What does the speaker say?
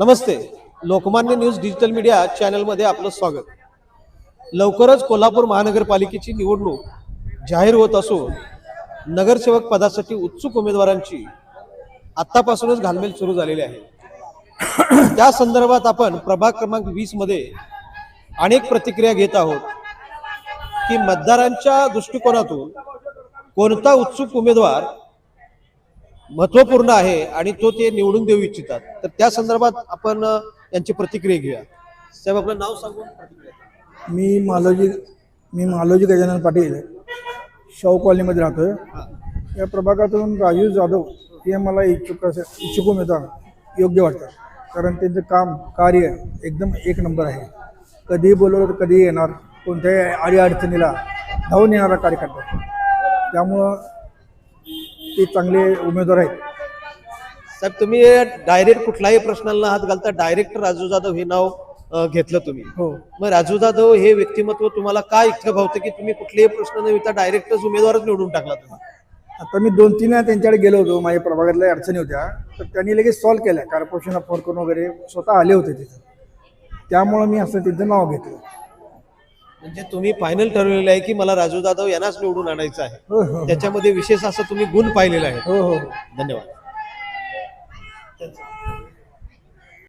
नमस्ते. Lokmanya news digital media चॅनलमध्ये आपलं स्वागत. लवकरच कोल्हापूर महानगरपालिकेची निवडणूक जाहीर होत असून नगरसेवक पदासाठी उत्सुक उमेदवारांची आत्तापासूनच घालमेल सुरू झालेली आहे. त्या संदर्भात आपण प्रभाग क्रमांक वीसमध्ये अनेक प्रतिक्रिया घेत आहोत की मतदारांच्या दृष्टिकोनातून कोणता उत्सुक उमेदवार महत्त्वपूर्ण आहे आणि तो ते निवडून देऊ इच्छितात. तर त्या संदर्भात आपण यांची प्रतिक्रिया घेऊया. साहेब आपलं नाव सांगून प्रतिक्रिया मी मालोजी मी मालोजी गजानन पाटील शाहू कॉलनीमध्ये राहतोय. या प्रभागातून राजीव जाधव हे मला इच्छुक असे इच्छुक उमेदवार योग्य वाटतात. कारण त्यांचं काम कार्य एकदम एक नंबर आहे. कधीही बोलवलं तर कधीही येणार. कोणत्याही आडी अडचणीला धावून येणारा कार्यकर्ता. त्यामुळं ते चांगले उमेदवार आहेत. साहेब तुम्ही डायरेक्ट कुठल्याही प्रश्नाला हात घालता डायरेक्ट राजू जाधव हे नाव अ, घेतलं तुम्ही. हो. मग राजू जाधव हे व्यक्तिमत्व तुम्हाला काय इतकं भावतं की तुम्ही कुठलेही प्रश्न न विचारता डायरेक्टच उमेदवारच निवडून टाकला तुम्ही? आता मी दोन तीन वेळा त्यांच्याकडे गेलो होतो माझ्या प्रभागातल्या अडचणी होत्या. तर त्यांनी लगेच सॉल्व्ह केल्या कॉर्पोरेशनला फोन करून वगैरे स्वतः आले होते तिथं. त्यामुळं मी असं त्यांचं नाव घेतलं. म्हणजे तुम्ही फायनल ठरवलेलं आहे की मला राजू जाधव यांनाच निवडून आणायचं आहे. हो हो. त्याच्यामध्ये विशेष असं तुम्ही गुण पाहिलेला आहे. हो हो. धन्यवाद.